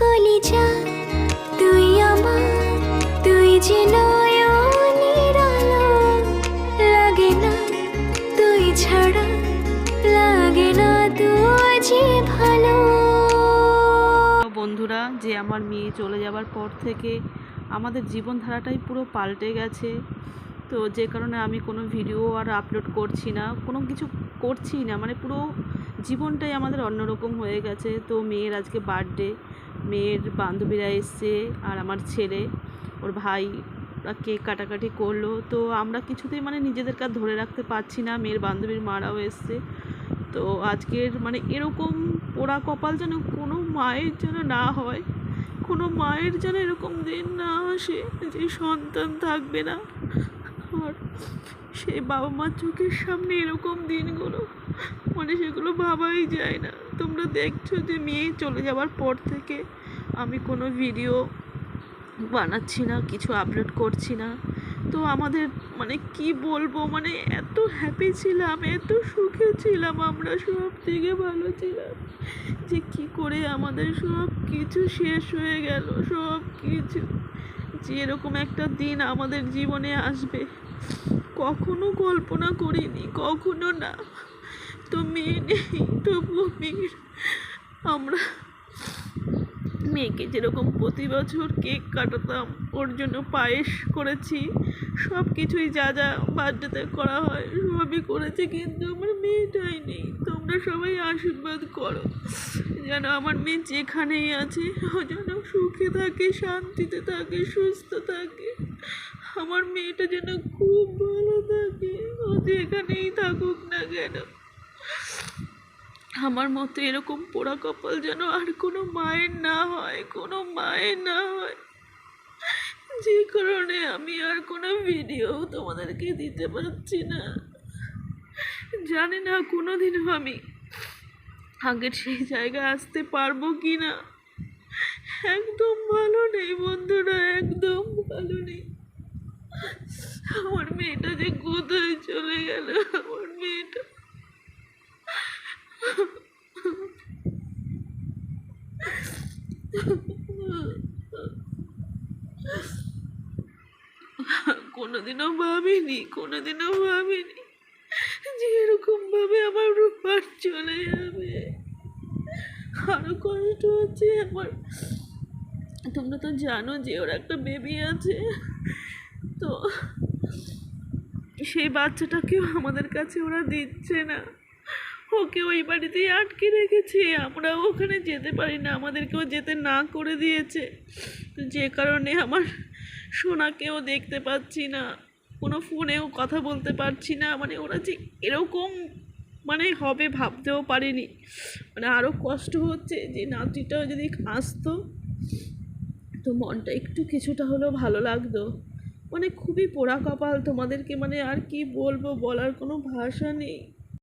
কলিজা, তুই আমার, তুই যে লাগে না, তুই ছাড়া লাগে না তুই ভালো। বন্ধুরা, যে আমার মেয়ে চলে যাবার পর থেকে আমাদের জীবনধারাটাই পুরো পাল্টে গেছে। তো যে কারণে আমি কোনো ভিডিও আর আপলোড করছি না, কোনো কিছু করছি না মানে পুরো জীবনটাই আমাদের অন্যরকম হয়ে গেছে। তো মেয়ের আজকে বার্থডে মেয়ের বান্ধবীরা এসছে আর আমার ছেলে, ওর ভাই ওরা কেক কাটাকাটি করল। তো আমরা কিছুতেই মানে নিজেদের আর ধরে রাখতে পারছি না, মেয়ের বান্ধবীর মারাও এসছে। তো আজকের মানে এরকম পোড়া কপাল যেন কোনো মায়ের যেন না হয়, কোনো মায়ের যেন এরকম দিন না আসে, যে সন্তান থাকবে না। আর সেই বাবা মার চোখের সামনে এরকম দিনগুলো মানে সেগুলো ভাবাই যায় না। তোমরা দেখছ যে মেয়ে চলে যাওয়ার পর থেকে আমি কোনো ভিডিও বানাচ্ছি না, কিছু আপলোড করছি না। তো আমাদের মানে কি বলব মানে এত হ্যাপি ছিলাম, এত সুখে ছিলাম আমরা সব থেকে ভালো ছিলাম। যে কি করে আমাদের সব কিছু শেষ হয়ে গেল, সব কিছু। যে এরকম একটা দিন আমাদের জীবনে আসবে, কখনো কল্পনা করিনি, কখনো না। তো মেয়ে নেই, তবুও মেয়ের। আমরা মেয়েকে যেরকম প্রতি বছর কেক কাটাতাম, ওর জন্য পায়েস করেছি। সব কিছুই যা যা বার্থডেতে করা হয় সবই করেছি, কিন্তু আমার মেয়েটাই নেই। তোমরা সবাই আশীর্বাদ করো। যেন আমার মেয়ে যেখানেই আছে যেন সুখে থাকে, শান্তিতে থাকে, সুস্থ থাকে। আমার মেয়েটা যেন খুব ভালো থাকে, ও যেখানেই থাকুক না কেন। আমার মতো এরকম পোড়া কপাল যেন আর কোনো মায়ের না হয়, কোনো মায়ের না হয়। যে কারণে আমি আর কোনো ভিডিও তোমাদেরকে দিতে পারছি না। জানি না কোনো দিনও আমি আগের সেই জায়গায় আসতে পারব কি না একদম ভালো নেই বন্ধুরা, একদম ভালো নেই। আমার মেয়েটা যে কোথায় চলে গেল, আমার মেয়েটা। কোনোদিনও ভাবিনি কোনোদিনও ভাবিনি যে এরকম ভাবে আমার রূপার চলে যাবে। আরও কষ্ট হচ্ছে আমার? তোমরা তো জানো যে ওর একটা বেবি আছে। তো সেই বাচ্চাটাকেও আমাদের কাছে ওরা দিচ্ছে না। ওকে ওই বাড়িতেই আটকে রেখেছে। আমরাও ওখানে যেতে পারি না আমাদেরকেও যেতে না করে দিয়েছে। যে কারণে আমার সোনাকেও দেখতে পাচ্ছি না, কোনো ফোনেও কথা বলতে পারছি না। মানে ওরা যে এরকম মানে হবে ভাবতেও পারিনি। মানে আরও কষ্ট হচ্ছে যে নাতিটাও যদি আসতো তো মনটা একটু কিছুটা হলেও ভালো লাগতো। মানে খুবই পোড়া কপাল তোমাদেরকে মানে আর কি বলব বলার কোনো ভাষা নেই।